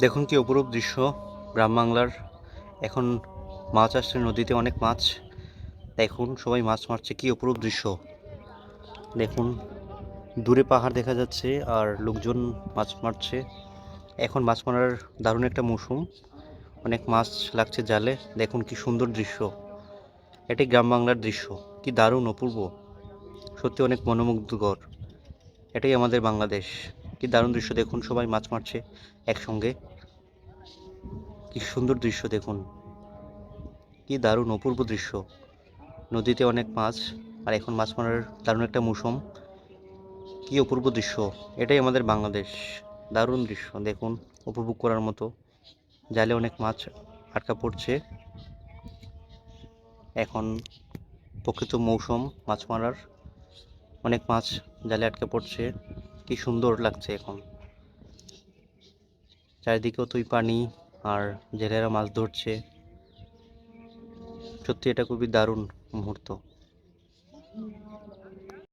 দেখুন কি অপরূপ দৃশ্য গ্রাম বাংলার। এখন মাছ আসছে নদীতে অনেক মাছ। দেখুন, সবাই মাছ মারছে, কি অপরূপ দৃশ্য। দেখুন, দূরে পাহাড় দেখা যাচ্ছে আর লোকজন মাছ মারছে। এখন মাছ মারার দারুণ একটা মৌসুম। অনেক মাছ লাগছে জালে। দেখুন কি সুন্দর দৃশ্য। এটি গ্রাম বাংলার দৃশ্য। কি দারুণ, অপূর্ব। সত্যি অনেক মনোমুগ্ধকর। এটাই আমাদের বাংলাদেশ। কি দারুণ দৃশ্য দেখুন, সবাই মাছ মারছে একসঙ্গে। কি সুন্দর দৃশ্য দেখুন। কি দারুণ অপূর্ব দৃশ্য। নদীতে অনেক মাছ, আর এখন মাছ মারার দারুণ একটা মৌসুম। কি অপূর্ব দৃশ্য। এটাই আমাদের বাংলাদেশ। দারুণ দৃশ্য, দেখুন, উপভোগ করার মতো। জালে অনেক মাছ আটকা পড়ছে। এখন প্রকৃত মৌসুম, মাছ মারার অনেক মাছ জালে আটকে পড়ছে। কি সুন্দর লাগছে এখন। চারিদিকে তুই পানি আর জেলেরা মাছ ধরছে। সত্যি এটা খুবই দারুণ মুহূর্ত।